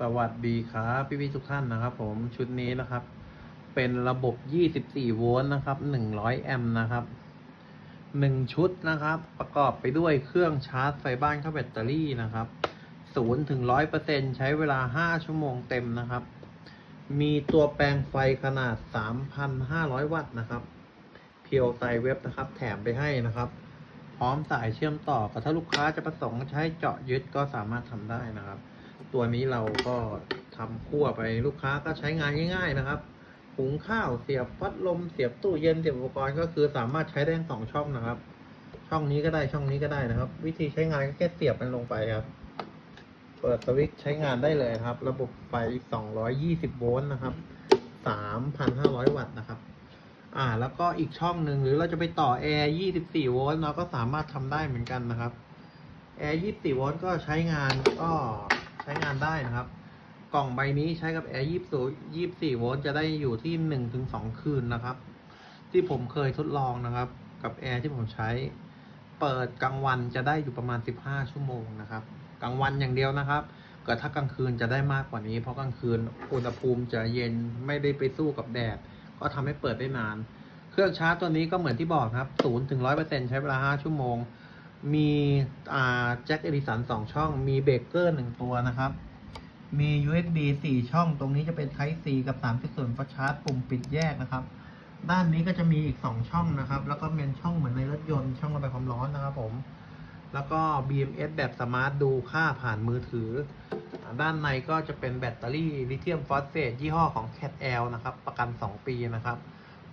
สวัสดีครับพี่พี่ทุกท่านนะครับ ผมชุดนี้นะครับ เป็นระบบ 24 โวลต์นะครับ 100 แอมป์นะครับ 1 ชุดนะครับ ประกอบไปด้วยเครื่องชาร์จไฟบ้านเข้าแบตเตอรี่นะครับ0ถึง100%ใช้เวลา 5 ชั่วโมงเต็มนะครับ มีตัวแปลงไฟขนาด 3,500 วัตต์นะครับ เพียวไซเว็บนะครับ แถมไปให้นะครับ พร้อมสายเชื่อมต่อก็ถ้าลูกค้าจะประสงค์ใช้เจาะยึดก็สามารถทำได้นะครับ ตัวนี้เราก็ทำคั่วไปลูกค้าก็ใช้งานง่าย ๆนะครับหุงข้าวเสียบพัดลมเสียบตู้เย็นเสียบอุปกรณ์ก็คือสามารถใช้ได้ทั้งสองช่องนะครับ ช่องนี้ก็ได้ช่องนี้ก็ได้นะครับ วิธีใช้งานก็แค่เสียบมันลงไปครับ เปิดสวิตช์ใช้งานได้เลยครับ ระบบไฟ 220 โวลต์นะครับ 3,500 วัตต์นะครับ อ่า แล้วก็อีกช่องหนึ่งหรือเราจะไปต่อแอร์ 24 โวลต์เราก็สามารถทำได้เหมือนกันนะครับแอร์ 24 โวลต์ก็ใช้งานก็ ใช้งานได้นะครับ กล่องใบนี้ใช้กับแอร์24 24โวลต์จะได้อยู่ที่1-2คืนนะครับ ที่ผมเคยทดลองนะครับ กับแอร์ที่ผมใช้ เปิดกลางวันจะได้อยู่ประมาณ15ชั่วโมงนะครับ กลางวันอย่างเดียวนะครับเกิดถ้ากลางคืนจะได้มากกว่านี้ เพราะกลางคืนอุณหภูมิจะเย็นไม่ได้ไปสู้กับแดด ก็ทำให้เปิดได้นาน เครื่องชาร์จตัวนี้ก็เหมือนที่บอกครับ0ถึง100%ใช้เวลา5ชั่วโมง มีอ่าแจ็คเอดิสัน2ช่อง มีเบรกเกอร์1ตัวนะครับ มี USB 4ช่อง ตรงนี้จะเป็น Type C กับ3.0ฟัชชาร์จปุ่มปิดแยกนะครับ ด้านนี้ก็จะมีอีก2ช่องนะครับ แล้วก็เป็นช่องเหมือนในรถยนต์ช่องระบายความร้อนนะครับผม แล้วก็ BMS แบบสมาร์ทดูค่าผ่านมือถือ ด้านในก็จะเป็นแบตเตอรี่ลิเธียมฟอสเฟตยี่ห้อของ Cat L นะครับ ประกัน 2 ปีนะครับ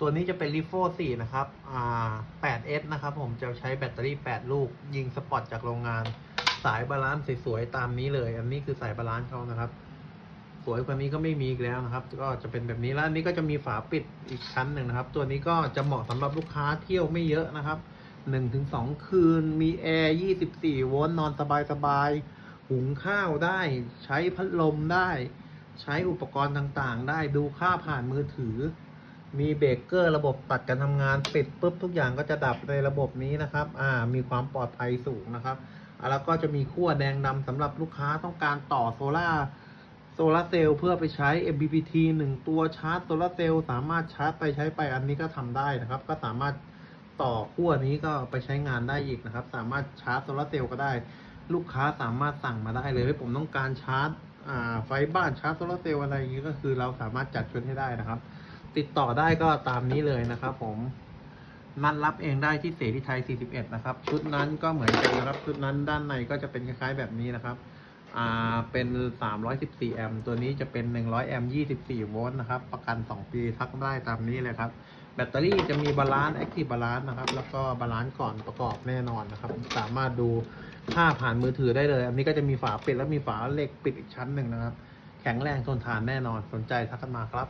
ตัวนี้จะเป็น l i f o 4นะครับอ่า 8S นะครับผมจะใช้แบตเตอรี่ 8 ลูก ยิงสปอตจากโรงงาน สายบาลานซ์สวยๆ ตามนี้เลย อันนี้คือสายบาลานซ์เขานะครับ สวยกว่านี้ก็ไม่มีอีกแล้วนะครับ ก็จะเป็นแบบนี้แล้วอันนี้ก็จะมีฝาปิดอีกชั้นหนึ่งนะครับ ตัวนี้ก็จะเหมาะสำหรับลูกค้าเที่ยวไม่เยอะนะครับ1-2 คืน มีแอร์24โวลต์นอนสบายๆ หุงข้าวได้ ใช้พัดลมได้ ใช้อุปกรณ์ต่างๆ ได้ ดูค่าผ่านมือถือ มีเบรกเกอร์ระบบตัดการทำงานปิดปุ๊บทุกอย่างก็จะดับในระบบนี้นะครับ อ่า มีความปลอดภัยสูงนะครับ แล้วก็จะมีขั้วแดงดำสำหรับลูกค้าต้องการต่อโซล่าโซลาร์เซลล์เพื่อไปใช้ MPPT 1 ตัวชาร์จโซลาร์เซลล์สามารถชาร์จไปใช้ไปอันนี้ก็ทำได้นะครับ ก็สามารถต่อขั้วนี้ก็ไปใช้งานได้อีกนะครับ สามารถชาร์จโซลาร์เซลล์ก็ได้ ลูกค้าสามารถสั่งมาได้เลยผมต้องการชาร์จไฟบ้านชาร์จโซลาร์เซลล์อะไรอย่างนี้ก็คือเราสามารถจัดชุดให้ได้นะครับ ติดต่อได้ก็ตามนี้เลยนะครับ ผม นัดรับเองได้ที่เสรีไทย 41 นะครับ ชุดนั้นก็เหมือนกันนะครับ ชุดนั้นด้านในก็จะเป็นคล้ายๆแบบนี้นะครับ อ่า เป็น 314 แอมป์ ตัวนี้จะเป็น 100 แอมป์ 24 โวลต์นะครับ ประกัน 2 ปีทักได้ตามนี้เลยครับ แบตเตอรี่จะมีบาลานซ์แอคทีฟบาลานซ์นะครับ แล้วก็บาลานซ์ก่อนประกอบแน่นอนนะครับ สามารถดูค่าผ่านมือถือได้เลย อันนี้ก็จะมีฝาปิดและมีฝาเหล็กปิดอีกชั้นหนึ่งนะครับ แข็งแรงทนทานแน่นอน สนใจทักกันมาครับ